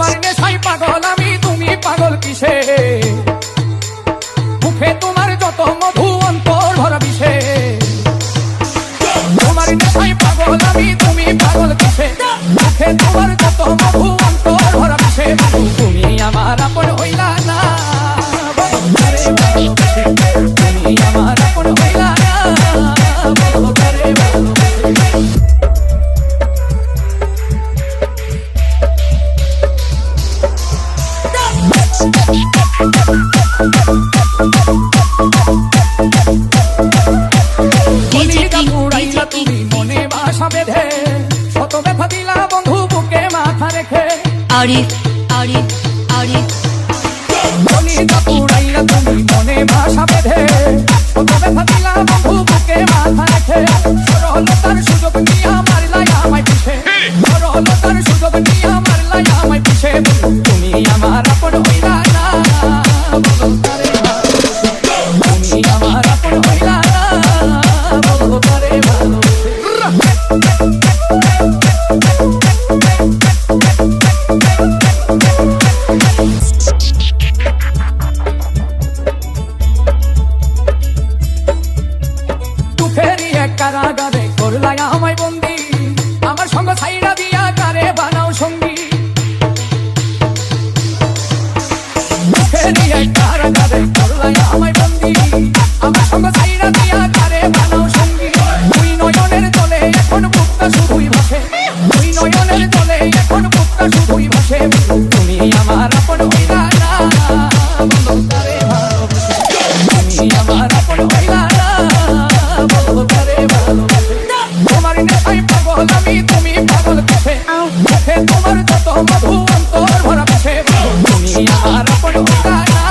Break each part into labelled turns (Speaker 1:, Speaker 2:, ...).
Speaker 1: তোমার নেশাই পাগল, আমি তুমি পাগল কিসে? মুখে তোমার যত মধু অন্তর ভরা বিষে। তোমার নেশাই পাগল, আমি তুমি পাগল কিসে? মুখে তোমার যত মধু অন্তর ভরা বিষে। তুমি আমার আপন হইলা না কলিজা পুরাইলা তুমি মনে বাসা কারাগারে করলাই আমায় বন্দি। আমার কারে বানাও সঙ্গী। কারাগারে আমায় বন্দি। আমার কারে বানাও সঙ্গী। নয়নের তলে এখন বুকটা শুধুই ভাসে নয়নের তলে এখন শুধুই তুমি আমার আপন হইলা যত মধু অন্তর ভরা কাছে তুমি আমার আপন হইলা না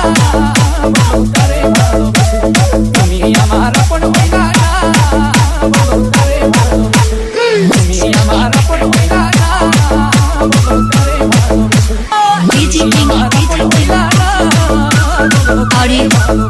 Speaker 1: বলো তারে ভালোবাসি তুমি আমার আপন হইলা না বলো তারে ভালোবাসি তুমি আমার আপন হইলা না বলো তারে ভালোবাসি
Speaker 2: DJ King,
Speaker 1: আমার আপন
Speaker 2: DJ